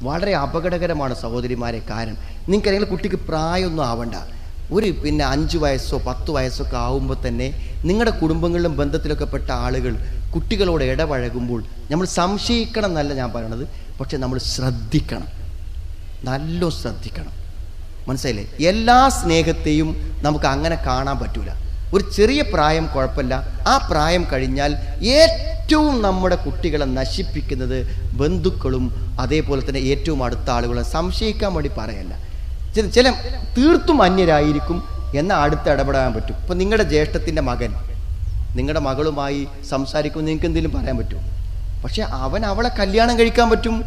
വളരെ അപകടകരമാണ് സഹോദരിമാരെ കാരണം. നിങ്ങൾക്കറിയാം കുട്ടിക്ക് പ്രായമൊന്നും ആവണ്ട. ഒരു പിന്നെ അഞ്ച് വയസ്സോ പത്ത് വയസ്സോ ഒക്കെ ആവുമ്പോൾ തന്നെ നിങ്ങളുടെ കുടുംബങ്ങളിലും ബന്ധത്തിലൊക്കെ പെട്ട ആളുകൾ കുട്ടികളോട് ഇടപഴകുമ്പോൾ നമ്മൾ സംശയിക്കണം എന്നല്ല ഞാൻ പറയണത് പക്ഷെ നമ്മൾ ശ്രദ്ധിക്കണം. നല്ല ശ്രദ്ധിക്കണം. മനസ്സിലായില്ലേ? എല്ലാ സ്നേഹത്തെയും നമുക്ക് അങ്ങനെ കാണാൻ പറ്റൂല. ഒരു ചെറിയ പ്രായം കുഴപ്പമില്ല. ആ പ്രായം കഴിഞ്ഞാൽ ഏറ്റവും നമ്മുടെ കുട്ടികളെ നശിപ്പിക്കുന്നത് ബന്ധുക്കളും അതേപോലെ തന്നെ ഏറ്റവും അടുത്ത ആളുകളും. സംശയിക്കാൻ വേണ്ടി പറയല്ല. ചില ചില തീർത്തും അന്യരായിരിക്കും എന്നാൽ അടുത്ത് ഇടപെടാൻ പറ്റും. ഇപ്പം നിങ്ങളുടെ ജ്യേഷ്ഠത്തിന്റെ മകൻ നിങ്ങളുടെ മകളുമായി സംസാരിക്കുമ്പോൾ നിങ്ങൾക്ക് എന്തെങ്കിലും പറയാൻ പറ്റും പക്ഷേ അവൻ അവളെ കല്യാണം കഴിക്കാൻ പറ്റും.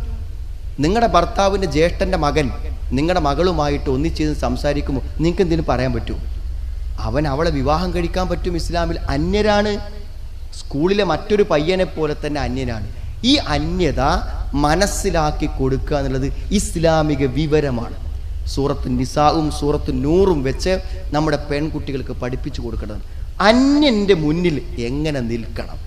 നിങ്ങളുടെ ഭർത്താവിന്റെ ജ്യേഷ്ഠന്റെ മകൻ നിങ്ങളുടെ മകളുമായിട്ട് ഒന്നിച്ചിരുന്ന് സംസാരിക്കുമ്പോൾ നിങ്ങൾക്ക് എന്തെങ്കിലും പറയാൻ പറ്റും അവൻ അവളെ വിവാഹം കഴിക്കാൻ പറ്റും ഇസ്ലാമിൽ. അന്യരാണ് സ്കൂളിലെ മറ്റൊരു പയ്യനെ പോലെ തന്നെ അന്യനാണ്. ഈ അന്യത മനസ്സിലാക്കി കൊടുക്കുക എന്നുള്ളത് ഇസ്ലാമിക വിവരമാണ്. സൂറത്ത് നിസാവും സൂറത്ത് നൂറും വെച്ച് നമ്മുടെ പെൺകുട്ടികൾക്ക് പഠിപ്പിച്ചു കൊടുക്കണം അന്യന്റെ മുന്നിൽ എങ്ങനെ നിൽക്കണം?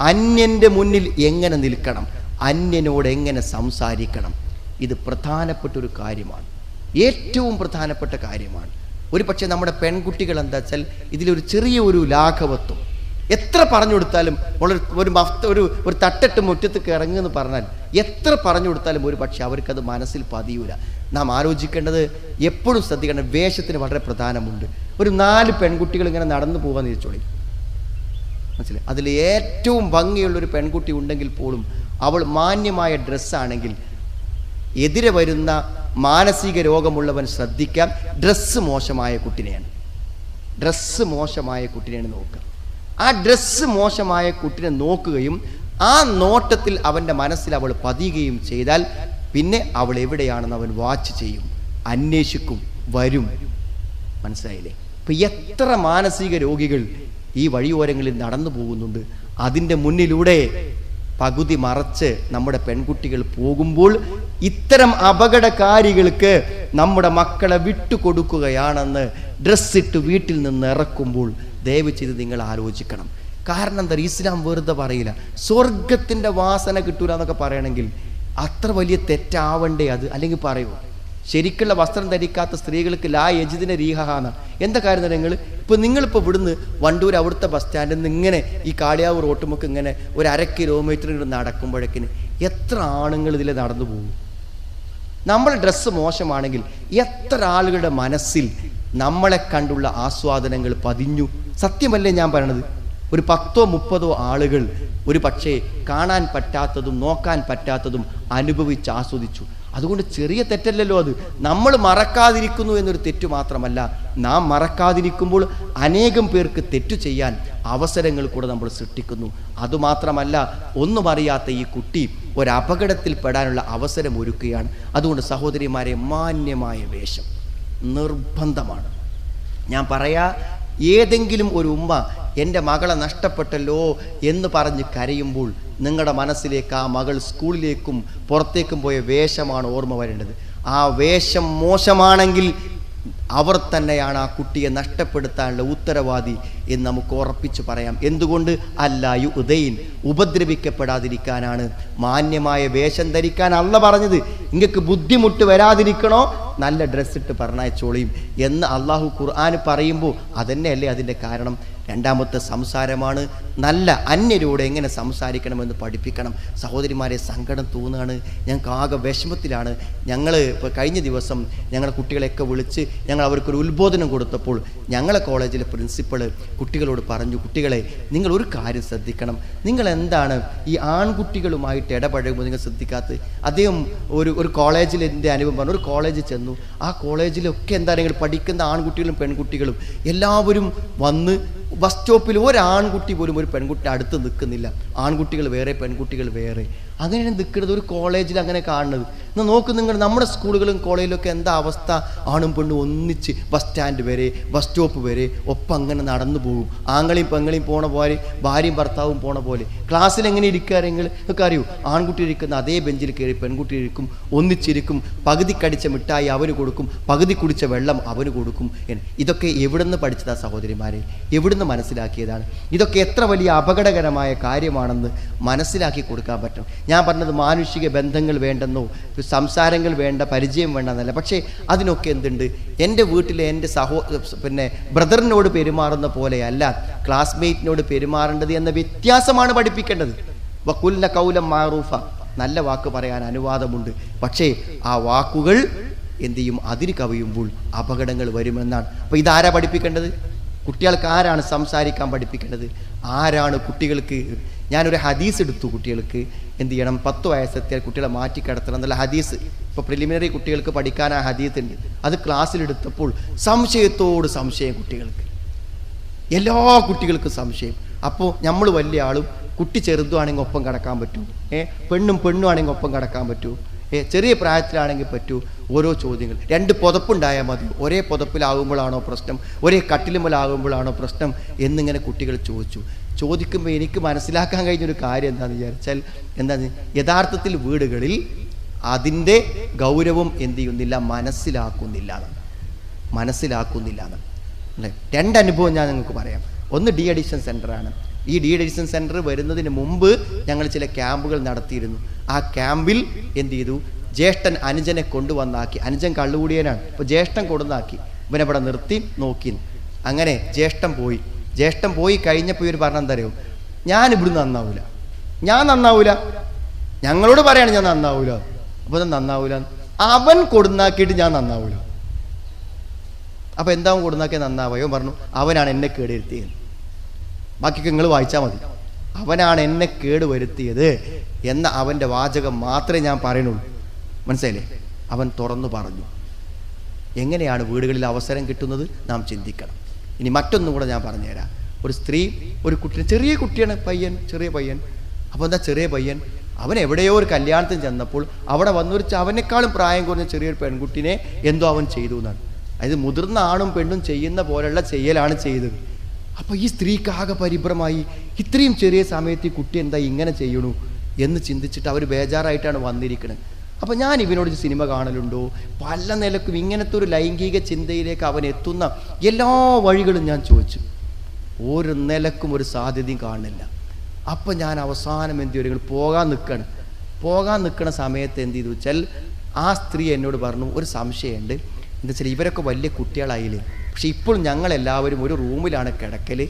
അന്യന്റെ മുന്നിൽ എങ്ങനെ നിൽക്കണം? അന്യനോട് എങ്ങനെ സംസാരിക്കണം? ഇത് പ്രധാനപ്പെട്ട ഒരു കാര്യമാണ്. ഏറ്റവും പ്രധാനപ്പെട്ട കാര്യമാണ്. ഒരു പക്ഷേ നമ്മുടെ പെൺകുട്ടികൾ എന്താ വെച്ചാൽ ഇതിലൊരു ചെറിയ ഒരു ലാഘവത്വം. എത്ര പറഞ്ഞു കൊടുത്താലും ഒരു ഒരു മഫ്ത ഒരു ഒരു തട്ടിട്ട് മുറ്റത്തേക്ക് ഇറങ്ങുമെന്ന് പറഞ്ഞാൽ എത്ര പറഞ്ഞു കൊടുത്താലും ഒരു പക്ഷേ അവർക്കത് മനസ്സിൽ പതിയൂല. നാം ആലോചിക്കേണ്ടത് എപ്പോഴും ശ്രദ്ധിക്കേണ്ട വേഷത്തിന് വളരെ പ്രധാനമുണ്ട്. ഒരു നാല് പെൺകുട്ടികൾ ഇങ്ങനെ നടന്നു പോകാന്ന് ചോദിച്ചോളി. മനസ്സിലായി? അതിൽ ഏറ്റവും ഭംഗിയുള്ള ഒരു പെൺകുട്ടി ഉണ്ടെങ്കിൽ പോലും അവൾ മാന്യമായ ഡ്രസ്സാണെങ്കിൽ എതിരെ വരുന്ന മാനസിക രോഗമുള്ളവൻ ശ്രദ്ധിക്കാം. ഡ്രസ്സ് മോശമായ കുട്ടിനെയാണ്. ഡ്രസ്സ് മോശമായ കുട്ടിനെയാണ് നോക്കുക. ആ ഡ്രസ്സ് മോശമായ കുട്ടിനെ നോക്കുകയും ആ നോട്ടത്തിൽ അവന്റെ മനസ്സിൽ അവൾ പതിയുകയും ചെയ്താൽ പിന്നെ അവൾ എവിടെയാണെന്ന് അവൻ വാച്ച് ചെയ്യും അന്വേഷിക്കും വരും. മനസ്സിലായില്ലേ? ഇപ്പം എത്ര മാനസിക രോഗികൾ ഈ വഴിയോരങ്ങളിൽ നടന്നു പോകുന്നുണ്ട് അതിന്റെ മുന്നിലൂടെ പകുതി മറച്ച് നമ്മുടെ പെൺകുട്ടികൾ പോകുമ്പോൾ ഇത്തരം അപകടകാരികൾക്ക് നമ്മുടെ മക്കളെ വിട്ടുകൊടുക്കുകയാണെന്ന് ഡ്രസ്സിട്ട് വീട്ടിൽ നിന്ന് ഇറക്കുമ്പോൾ ദയവ് ചെയ്ത് നിങ്ങൾ ആലോചിക്കണം. കാരണം എന്താ? ഇസ്ലാം വെറുതെ പറയില്ല. സ്വർഗത്തിന്റെ വാസന കിട്ടൂല എന്നൊക്കെ പറയണമെങ്കിൽ അത്ര വലിയ തെറ്റാവണ്ടേ അത്? അല്ലെങ്കിൽ പറയുമോ ശരിക്കുള്ള വസ്ത്രം ധരിക്കാത്ത സ്ത്രീകൾക്ക് ലാ യജിദിന രീഹാന്ന് എന്താ കാര്യം നിങ്ങൾ? ഇപ്പോൾ നിങ്ങളിപ്പോൾ ഇവിടുന്ന് വണ്ടൂർ അവിടുത്തെ ബസ് സ്റ്റാൻഡിൽ നിന്ന് ഇങ്ങനെ ഈ കാളിയാവ് റോട്ടുമൊക്കെ ഇങ്ങനെ ഒരു അര കിലോമീറ്റർ ഇങ്ങോട്ട് നടക്കുമ്പോഴേക്കിന് എത്ര ആണുങ്ങൾ ഇതിൽ നടന്നു പോകും? നമ്മൾ ഡ്രസ്സ് മോശമാണെങ്കിൽ എത്ര ആളുകളുടെ മനസ്സിൽ നമ്മളെ കണ്ടുള്ള ആസ്വാദനങ്ങൾ പതിഞ്ഞു? സത്യമല്ലേ ഞാൻ പറയണത്? ഒരു പത്തോ മുപ്പതോ ആളുകൾ ഒരു പക്ഷേ കാണാൻ പറ്റാത്തതും നോക്കാൻ പറ്റാത്തതും അനുഭവിച്ച് ആസ്വദിച്ചു. അതുകൊണ്ട് ചെറിയ തെറ്റല്ലല്ലോ അത്. നമ്മൾ മറക്കാതിരിക്കുന്നു എന്നൊരു തെറ്റ് മാത്രമല്ല നാം മറക്കാതിരിക്കുമ്പോൾ അനേകം പേർക്ക് തെറ്റു ചെയ്യാൻ അവസരങ്ങൾ കൂടെ നമ്മൾ സൃഷ്ടിക്കുന്നു. അതുമാത്രമല്ല ഒന്നും അറിയാത്ത ഈ കുട്ടി ഒരപകടത്തിൽ പെടാനുള്ള അവസരം ഒരുക്കുകയാണ്. അതുകൊണ്ട് സഹോദരിമാരെ മാന്യമായ വേഷം. നിർബന്ധമാണ്. ഞാൻ പറയാ ഏതെങ്കിലും ഒരു ഉമ്മ എന്റെ മകളെ നഷ്ടപ്പെട്ടല്ലോ എന്ന് പറഞ്ഞ് കരയുമ്പോൾ നിങ്ങളുടെ മനസ്സിലേക്ക് ആ മകൾ സ്കൂളിലേക്കും പുറത്തേക്കും പോയ വേഷമാണ് ഓർമ്മ വരേണ്ടത്. ആ വേഷം മോശമാണെങ്കിൽ അവർ തന്നെയാണ് ആ കുട്ടിയെ നഷ്ടപ്പെടുത്താനുള്ള ഉത്തരവാദി എന്ന് നമുക്ക് ഉറപ്പിച്ച് പറയാം. എന്തുകൊണ്ട്? അല്ലായു ഉദയിൻ ഉപദ്രവിക്കപ്പെടാതിരിക്കാനാണ്. മാന്യമായ വേഷം ധരിക്കാൻ അല്ല പറഞ്ഞത്. നിങ്ങൾക്ക് ബുദ്ധിമുട്ട് വരാതിരിക്കണോ? നല്ല ഡ്രസ്സിട്ട് പറഞ്ഞയച്ചോളിയും എന്ന് അള്ളാഹു ഖുർആൻ പറയുമ്പോൾ അതന്നെയല്ലേ അതിന്റെ കാരണം. രണ്ടാമത്തെ സംസാരമാണ് നല്ല അന്യരോട് എങ്ങനെ സംസാരിക്കണമെന്ന് പഠിപ്പിക്കണം. സഹോദരിമാരെ സങ്കടം തോന്നുകയാണ് ഞങ്ങൾക്ക് ആകെ വിഷമത്തിലാണ്. ഞങ്ങൾ ഇപ്പോൾ കഴിഞ്ഞ ദിവസം ഞങ്ങളുടെ കുട്ടികളെയൊക്കെ വിളിച്ച് ഞങ്ങൾ അവർക്കൊരു ഉത്ബോധനം കൊടുത്തപ്പോൾ ഞങ്ങളെ കോളേജിലെ പ്രിൻസിപ്പൾ കുട്ടികളോട് പറഞ്ഞു കുട്ടികളെ നിങ്ങൾ ഒരു കാര്യം ശ്രദ്ധിക്കണം. നിങ്ങൾ എന്താണ് ഈ ആൺകുട്ടികളുമായിട്ട് ഇടപഴകുമ്പോൾ നിങ്ങൾ ശ്രദ്ധിക്കാത്തത്? അദ്ദേഹം ഒരു ഒരു കോളേജിലെന്റെ അനുഭവം പറഞ്ഞു ഒരു കോളേജിൽ ചെന്നു. ആ കോളേജിലൊക്കെ എന്താ പഠിക്കുന്ന ആൺകുട്ടികളും പെൺകുട്ടികളും എല്ലാവരും വന്ന് ബസ് സ്റ്റോപ്പിൽ ഒരാൺകുട്ടി പോലും ഒരു പെൺകുട്ടി അടുത്ത് നിൽക്കുന്നില്ല. ആൺകുട്ടികൾ വേറെ പെൺകുട്ടികൾ വേറെ. അങ്ങനെയാണ് നിൽക്കുന്നത് ഒരു കോളേജിൽ അങ്ങനെ കാണുന്നത്. എന്നാൽ നോക്ക് നിങ്ങൾ നമ്മുടെ സ്കൂളുകളും കോളേജിലൊക്കെ എന്താ അവസ്ഥ? ആണും പെണ്ണും ഒന്നിച്ച് ബസ് സ്റ്റാൻഡ് വരെ ബസ് സ്റ്റോപ്പ് വരെ ഒപ്പം അങ്ങനെ നടന്നു പോകും. ആങ്ങളെയും പെങ്ങളെയും പോണ പോലെ ഭാര്യയും ഭർത്താവും പോണ പോലെ. ക്ലാസ്സിൽ എങ്ങനെ ഇരിക്കാരെങ്കിൽ ഒക്കെ അറിയൂ? ആൺകുട്ടി ഇരിക്കുന്ന അതേ ബെഞ്ചിൽ കയറി പെൺകുട്ടി ഇരിക്കും ഒന്നിച്ചിരിക്കും. പകുതി കടിച്ച മിഠായി അവന് കൊടുക്കും പകുതി കുടിച്ച വെള്ളം അവന് കൊടുക്കും. ഇതൊക്കെ എവിടുന്ന് പഠിച്ചതാ സഹോദരിമാരെ? എവിടുന്ന് മനസ്സിലാക്കിയതാണ്? ഇതൊക്കെ എത്ര വലിയ അപകടകരമായ കാര്യമാണെന്ന് മനസ്സിലാക്കി കൊടുക്കാൻ പറ്റും. ഞാൻ പറഞ്ഞത് മാനുഷിക ബന്ധങ്ങൾ വേണ്ടെന്നോ സംസാരങ്ങൾ വേണ്ട പരിചയം വേണ്ടെന്നല്ല. പക്ഷേ അതിനൊക്കെ എന്തുണ്ട്? എന്റെ വീട്ടിലെ എന്റെ സഹോ പിന്നെ ബ്രദറിനോട് പെരുമാറുന്ന പോലെയല്ല ക്ലാസ്മേറ്റിനോട് പെരുമാറേണ്ടത് എന്ന വ്യത്യാസമാണ് പഠിപ്പിക്കേണ്ടത്. വക്കുല്ല കൗലം മാറൂഫ. നല്ല വാക്ക് പറയാൻ അനുവാദമുണ്ട്. പക്ഷേ ആ വാക്കുകൾ എന്തു ചെയ്യും? അതിര് കവിയുമ്പോൾ അപകടങ്ങൾ വരുമെന്നാണ്. അപ്പോൾ ഇതാരാ പഠിപ്പിക്കേണ്ടത്? കുട്ടികൾക്ക് ആരാണ് സംസാരിക്കാൻ പഠിപ്പിക്കേണ്ടത്? ആരാണ് കുട്ടികൾക്ക് ഞാനൊരു ഹദീസ് എടുത്തു കുട്ടികൾക്ക്. എന്ത് ചെയ്യണം? പത്ത് വയസ്സത്തെ കുട്ടികളെ മാറ്റി കിടത്തണം എന്നുള്ള ഹദീസ്. ഇപ്പോൾ പ്രിലിമിനറി കുട്ടികൾക്ക് പഠിക്കാൻ ആ ഹദീസ് ഉണ്ട്. അത് ക്ലാസ്സിലെടുത്തപ്പോൾ സംശയത്തോട് സംശയം കുട്ടികൾക്ക്. എല്ലാ കുട്ടികൾക്കും സംശയം. അപ്പോൾ നമ്മൾ വലിയ ആളും കുട്ടി ചെറുതുവാണെങ്കിൽ ഒപ്പം കിടക്കാൻ പറ്റൂ. ഏ? പെണ്ണും പെണ്ണും ആണെങ്കിൽ ഒപ്പം കിടക്കാൻ പറ്റൂ. ഏ? ചെറിയ പ്രായത്തിലാണെങ്കിൽ പറ്റൂ. ഓരോ ചോദ്യങ്ങൾ. രണ്ട് പുതപ്പുണ്ടായാൽ മതി. ഒരേ പുതപ്പിലാകുമ്പോഴാണോ പ്രശ്നം? ഒരേ കട്ടിലുമ്പോഴാകുമ്പോഴാണോ പ്രശ്നം? എന്നിങ്ങനെ കുട്ടികൾ ചോദിച്ചു. ചോദിക്കുമ്പോൾ എനിക്ക് മനസ്സിലാക്കാൻ കഴിഞ്ഞൊരു കാര്യം എന്താണെന്ന് വിചാരിച്ചാൽ എന്താണ്? യഥാർത്ഥത്തിൽ വീടുകളിൽ അതിന്റെ ഗൗരവം എന്ത് ചെയ്യുന്നില്ല മനസ്സിലാക്കുന്നില്ല. മനസ്സിലാക്കുന്നില്ല അല്ലേ? രണ്ട് അനുഭവം ഞാൻ നിങ്ങൾക്ക് പറയാം. ഒന്ന് ഡി അഡിഷൻ സെന്ററാണ്. ഈ ഡി അഡിഷൻ സെന്റർ വരുന്നതിന് മുമ്പ് ഞങ്ങൾ ചില ക്യാമ്പുകൾ നടത്തിയിരുന്നു. ആ ക്യാമ്പിൽ എന്ത് ചെയ്തു? ജ്യേഷ്ഠൻ അനുജനെ കൊണ്ടുവന്നാക്കി. അനുജൻ കള്ളുകൂടിയനാണ് അപ്പോൾ ജ്യേഷ്ഠൻ ഇവനെ ഇവിടെ നിർത്തി നോക്കി. അങ്ങനെ ജ്യേഷ്ഠൻ പോയി. ജ്യേഷ്ഠൻ പോയി കഴിഞ്ഞപ്പോൾ ഇവർ പറഞ്ഞ എന്താ അറിയോ? ഞാൻ ഇവിടുന്ന് നന്നാവൂല. ഞാൻ നന്നാവൂല. ഞങ്ങളോട് പറയാണ് ഞാൻ നന്നാവൂല. അപ്പോൾ നന്നാവൂല. അവൻ കൊടുന്നാക്കിയിട്ട് ഞാൻ നന്നാവൂല. അപ്പോൾ എന്താവും കൊടുന്നാക്കിയ നന്നാവയോ പറഞ്ഞു അവനാണ് എന്നെ കേടുവരുത്തിയത്. ബാക്കിയൊക്കെ നിങ്ങൾ വായിച്ചാൽ മതി. അവനാണ് എന്നെ കേട് വരുത്തിയത് എന്ന അവന്റെ വാചകം മാത്രമേ ഞാൻ പറയുന്നുള്ളൂ. മനസ്സിലായില്ലേ? അവൻ തുറന്നു പറഞ്ഞു. എങ്ങനെയാണ് വീടുകളിൽ അവസരം കിട്ടുന്നത്? നാം ചിന്തിക്കണം. ഇനി മറ്റൊന്നും കൂടെ ഞാൻ പറഞ്ഞുതരാം. ഒരു സ്ത്രീ ഒരു കുട്ടി ചെറിയ കുട്ടിയാണ് പയ്യൻ ചെറിയ പയ്യൻ. അപ്പോൾ എന്താ ചെറിയ പയ്യൻ? അവൻ എവിടെയോ ഒരു കല്യാണത്തിന് ചെന്നപ്പോൾ അവിടെ വന്നൊരു അവനേക്കാളും പ്രായം കുറഞ്ഞ ചെറിയൊരു പെൺകുട്ടിനെ എന്തോ അവൻ ചെയ്തു എന്നാണ്. അതായത് മുതിർന്ന ആണും പെണ്ണും ചെയ്യുന്ന പോലെയുള്ള ചെയ്യലാണ് ചെയ്തത്. അപ്പോൾ ഈ സ്ത്രീക്ക് ആകെ പരിഭ്രമായി ഇത്രയും ചെറിയ സമയത്ത് ഈ കുട്ടി എന്താ ഇങ്ങനെ ചെയ്യണു എന്ന് ചിന്തിച്ചിട്ട് അവർ ബേജാറായിട്ടാണ് വന്നിരിക്കുന്നത് അപ്പോൾ ഞാൻ ഇവനോട് സിനിമ കാണലുണ്ടോ? പല നിലക്കും ഇങ്ങനത്തെ ഒരു ലൈംഗിക ചിന്തയിലേക്ക് അവൻ എത്തുന്ന എല്ലാ വഴികളും ഞാൻ ചോദിച്ചു. ഒരു നിലക്കും ഒരു സാധ്യതയും കാണില്ല അപ്പം ഞാൻ അവസാനം എന്ത് ചെയ്യും പോകാൻ നിൽക്കണം പോകാൻ നിൽക്കുന്ന സമയത്ത് എന്ത് ചെയ്തു വെച്ചാൽ ആ സ്ത്രീ എന്നോട് പറഞ്ഞു ഒരു സംശയമുണ്ട്. എന്താ വെച്ചാൽ ഇവരൊക്കെ വലിയ കുട്ടികളായില്ലേ? പക്ഷെ ഇപ്പോൾ ഞങ്ങളെല്ലാവരും ഒരു റൂമിലാണ് കിടക്കൽ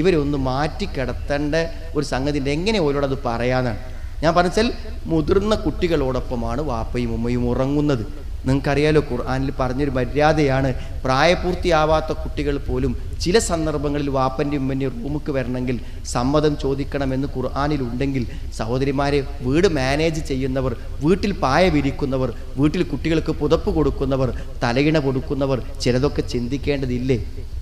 ഇവരൊന്ന് മാറ്റി കിടത്തേണ്ട ഒരു സംഗതി എങ്ങനെ ഓരോട് അത് പറയാനാണ്? ഞാൻ പറഞ്ഞാൽ മുതിർന്ന കുട്ടികളോടൊപ്പമാണ് വാപ്പയും ഉമ്മയും ഉറങ്ങുന്നത്. നിങ്ങൾക്കറിയാലോ ഖുർആാനിൽ പറഞ്ഞൊരു മര്യാദയാണ് പ്രായപൂർത്തിയാവാത്ത കുട്ടികൾ പോലും ചില സന്ദർഭങ്ങളിൽ വാപ്പന്റെ ഉമ്മന്റെ റൂമുക്ക് വരണമെങ്കിൽ സമ്മതം ചോദിക്കണമെന്ന് ഖുർആാനിൽ ഉണ്ടെങ്കിൽ സഹോദരിമാരെ വീട് മാനേജ് ചെയ്യുന്നവർ വീട്ടിൽ പായ വിരിക്കുന്നവർ വീട്ടിൽ കുട്ടികൾക്ക് പുതപ്പ് കൊടുക്കുന്നവർ തലയിണ കൊടുക്കുന്നവർ ചിലതൊക്കെ ചിന്തിക്കേണ്ടതില്ലേ?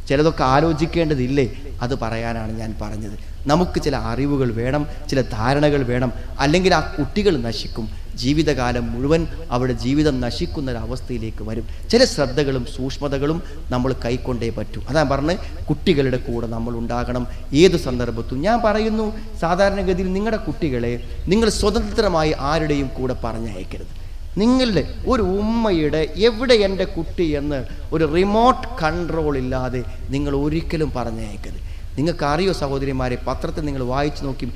ചിലതൊക്കെ ആലോചിക്കേണ്ടതില്ലേ? അത് പറയാനാണ് ഞാൻ പറഞ്ഞത്. നമുക്ക് ചില അറിവുകൾ വേണം ചില ധാരണകൾ വേണം. അല്ലെങ്കിൽ ആ കുട്ടികൾ നശിക്കും. ജീവിതകാലം മുഴുവൻ അവരുടെ ജീവിതം നശിക്കുന്ന ഒരു അവസ്ഥയിലേക്ക് വരും. ചില ശ്രദ്ധകളും സൂക്ഷ്മതകളും നമ്മൾ കൈക്കൊണ്ടേ പറ്റൂ. അതാ പറഞ്ഞ് കുട്ടികളുടെ കൂടെ നമ്മൾ ഉണ്ടാകണം. ഏത് സന്ദർഭത്തും ഞാൻ പറയുന്നു സാധാരണഗതിയിൽ നിങ്ങളുടെ കുട്ടികളെ നിങ്ങൾ സ്വതന്ത്രമായി ആരുടെയും കൂടെ പറഞ്ഞയക്കരുത്. നിങ്ങളുടെ ഒരു ഉമ്മയുടെ എവിടെ എന്റെ കുട്ടി എന്ന് ഒരു റിമോട്ട് കൺട്രോൾ ഇല്ലാതെ നിങ്ങൾ ഒരിക്കലും പറഞ്ഞയക്കരുത്. നിങ്ങൾക്ക് അറിയോ സഹോദരിമാരെ പത്രത്തിൽ നിങ്ങൾ വായിച്ചു നോക്കി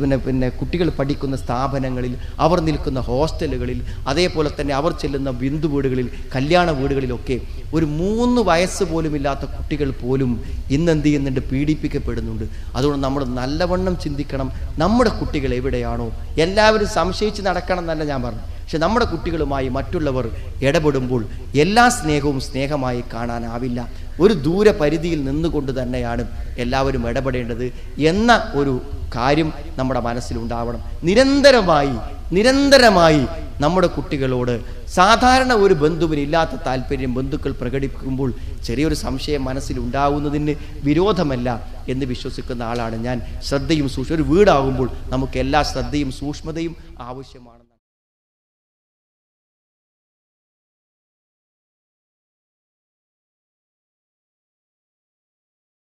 പിന്നെ പിന്നെ കുട്ടികൾ പഠിക്കുന്ന സ്ഥാപനങ്ങളിൽ അവർ നിൽക്കുന്ന ഹോസ്റ്റലുകളിൽ അതേപോലെ തന്നെ അവർ ചെല്ലുന്ന ബിന്ദു വീടുകളിൽ കല്യാണ വീടുകളിലൊക്കെ ഒരു മൂന്ന് വയസ്സ് പോലും ഇല്ലാത്ത കുട്ടികൾ പോലും ഇന്ന് എന്ത് ചെയ്യുന്നുണ്ട്? പീഡിപ്പിക്കപ്പെടുന്നുണ്ട്. അതുകൊണ്ട് നമ്മൾ നല്ലവണ്ണം ചിന്തിക്കണം നമ്മുടെ കുട്ടികൾ എവിടെയാണോ? എല്ലാവരും സംശയിച്ച് നടക്കണം എന്നല്ല ഞാൻ പറഞ്ഞു പക്ഷെ നമ്മുടെ കുട്ടികളുമായി മറ്റുള്ളവർ ഇടപെടുമ്പോൾ എല്ലാ സ്നേഹവും സ്നേഹമായി കാണാനാവില്ല. ഒരു ദൂരപരിധിയിൽ നിന്നുകൊണ്ട് തന്നെയാണ് എല്ലാവരും ഇടപെടേണ്ടത് എന്ന ഒരു കാര്യം നമ്മുടെ മനസ്സിലുണ്ടാവണം. നിരന്തരമായി നിരന്തരമായി നമ്മുടെ കുട്ടികളോട് സാധാരണ ഒരു ബന്ധുവിന് ഇല്ലാത്ത താല്പര്യം ബന്ധുക്കൾ പ്രകടിപ്പിക്കുമ്പോൾ ചെറിയൊരു സംശയം മനസ്സിലുണ്ടാവുന്നതിന് വിരോധമല്ല എന്ന് വിശ്വസിക്കുന്ന ആളാണ് ഞാൻ. ശ്രദ്ധയും സൂക്ഷ്മ ഒരു വീടാകുമ്പോൾ നമുക്ക് എല്ലാ ശ്രദ്ധയും സൂക്ഷ്മതയും ആവശ്യമാണ്.